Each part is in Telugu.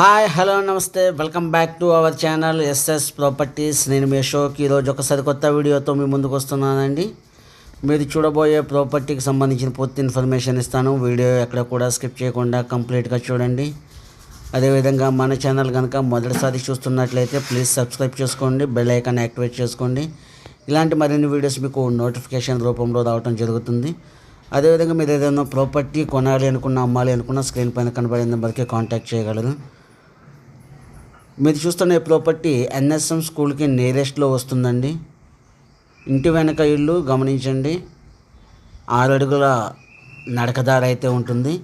Hi hello namaste. Welcome back to our channel SS properties. నేను మీ షోకి ఈరోజు ఒకసారి కొత్త వీడియోతో మీ ముందుకు వస్తున్నానండి. మీరు చూడబోయే ప్రాపర్టీకి సంబంధించిన పూర్తి ఇన్ఫర్మేషన్ ఇస్తాను. వీడియో ఎక్కడ కూడా స్కిప్ చేయకుండా కంప్లీట్గా చూడండి. అదేవిధంగా మన ఛానల్ కనుక మొదటిసారి చూస్తున్నట్లయితే ప్లీజ్ సబ్స్క్రైబ్ చేసుకోండి బెల్ ఐకాన్ యాక్టివేట్ చేసుకోండి. ఇలాంటి మరిన్ని వీడియోస్ మీకు నోటిఫికేషన్ రూపంలో రావడం జరుగుతుంది. అదేవిధంగా మీరు ఏదైనా ప్రాపర్టీ కొనాలి అనుకున్న అమ్మాలి అనుకున్న స్క్రీన్ పైన కనబడే నెంబర్కి కాంటాక్ట్ చేయగలరు. మీరు చూస్తున్న ఈ ప్రాపర్టీ ఎన్ఎస్ఎం స్కూల్కి నియరెస్ట్లో వస్తుందండి. ఇంటి వెనక ఇల్లు గమనించండి. ఆరు అడుగుల నడకదారి అయితే ఉంటుంది.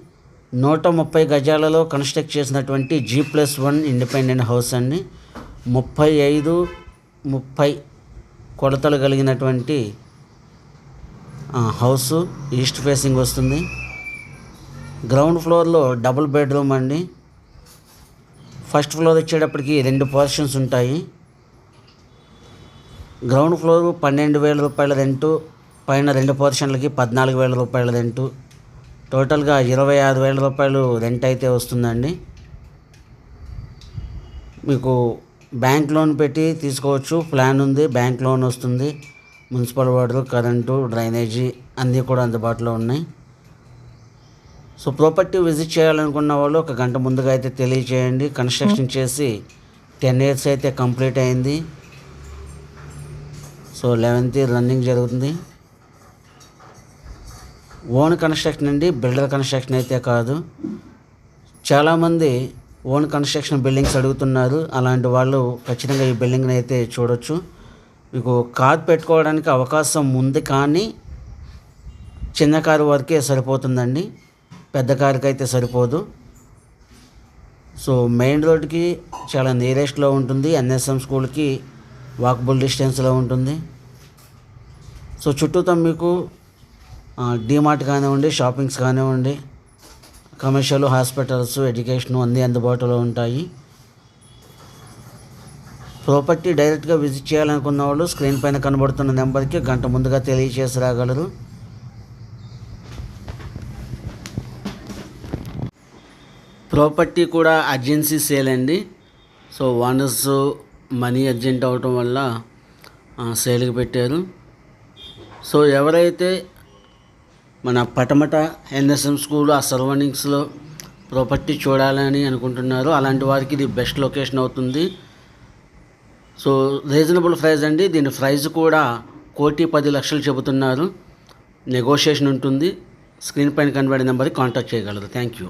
నూట ముప్పై గజాలలో కన్స్ట్రక్ట్ చేసినటువంటి G plus one independent house అండి. ముప్పై ఐదు ముప్పై కొలతలు కలిగినటువంటి హౌస్ ఈస్ట్ ఫేసింగ్ వస్తుంది. గ్రౌండ్ ఫ్లోర్లో డబుల్ బెడ్రూమ్ అండి. ఫస్ట్ ఫ్లోర్ వచ్చేటప్పటికి రెండు పోర్షన్స్ ఉంటాయి. గ్రౌండ్ ఫ్లోర్ పన్నెండు వేల రూపాయల రెంటు పైన రెండు పోర్షన్లకి పద్నాలుగు వేల రూపాయల రెంటు టోటల్గా ఇరవై ఆరు వేల రూపాయలు రెంట్ అయితే వస్తుందండి. మీకు బ్యాంక్ లోన్ పెట్టి తీసుకోవచ్చు ప్లాన్ ఉంది బ్యాంక్ లోన్ వస్తుంది. మున్సిపల్ వాటర్ కరెంటు డ్రైనేజీ అన్నీ కూడా అందుబాటులో ఉన్నాయి. సో ప్రాపర్టీ విజిట్ చేయాలనుకున్న వాళ్ళు ఒక గంట ముందుగా అయితే తెలియచేయండి. కన్స్ట్రక్షన్ చేసి టెన్ ఇయర్స్ అయితే కంప్లీట్ అయింది. సో లెవెన్త్ రన్నింగ్ జరుగుతుంది. ఓన్ కన్స్ట్రక్షన్ అండి బిల్డర్ కన్స్ట్రక్షన్ అయితే కాదు. చాలామంది ఓన్ కన్స్ట్రక్షన్ బిల్డింగ్స్ అడుగుతున్నారు. అలాంటి వాళ్ళు ఖచ్చితంగా ఈ బిల్డింగ్ని అయితే చూడొచ్చు. మీకు కార్ పెట్టుకోవడానికి అవకాశం ఉంది కానీ చిన్న కారు వరకే సరిపోతుందండి. పెద్ద కారుకి అయితే సరిపోదు. సో మెయిన్ రోడ్కి చాలా నియరెస్ట్లో ఉంటుంది. ఎన్ఎస్ఎం స్కూల్కి వాకబుల్ డిస్టెన్స్లో ఉంటుంది. సో చుట్టూతో మీకు డిమార్ట్ కానివ్వండి షాపింగ్స్ కానివ్వండి కమర్షియల్ హాస్పిటల్స్ ఎడ్యుకేషన్ అన్నీ అందుబాటులో ఉంటాయి. ప్రాపర్టీ డైరెక్ట్గా విజిట్ చేయాలనుకున్న వాళ్ళు స్క్రీన్ పైన కనబడుతున్న నెంబర్కి గంట ముందుగా తెలియచేసి రాగలరు. ప్రాపర్టీ కూడా అర్జెన్సీ సేల్ అండి. సో ఓనర్స్ మనీ అర్జెంట్ అవటం వల్ల సేల్కి పెట్టారు. సో ఎవరైతే మన పటమట ఎన్ఎస్ఎం స్కూల్ ఆ సరౌండింగ్స్లో ప్రాపర్టీ చూడాలని అనుకుంటున్నారో అలాంటి వారికి ఇది బెస్ట్ లొకేషన్ అవుతుంది. సో రీజనబుల్ ప్రైస్ అండి. దీని ప్రైస్ కూడా కోటి పది లక్షలు చెబుతున్నారు. నెగోషియేషన్ ఉంటుంది. స్క్రీన్ పైన కనబడే నెంబర్కి కాంటాక్ట్ చేయగలరు. Thank you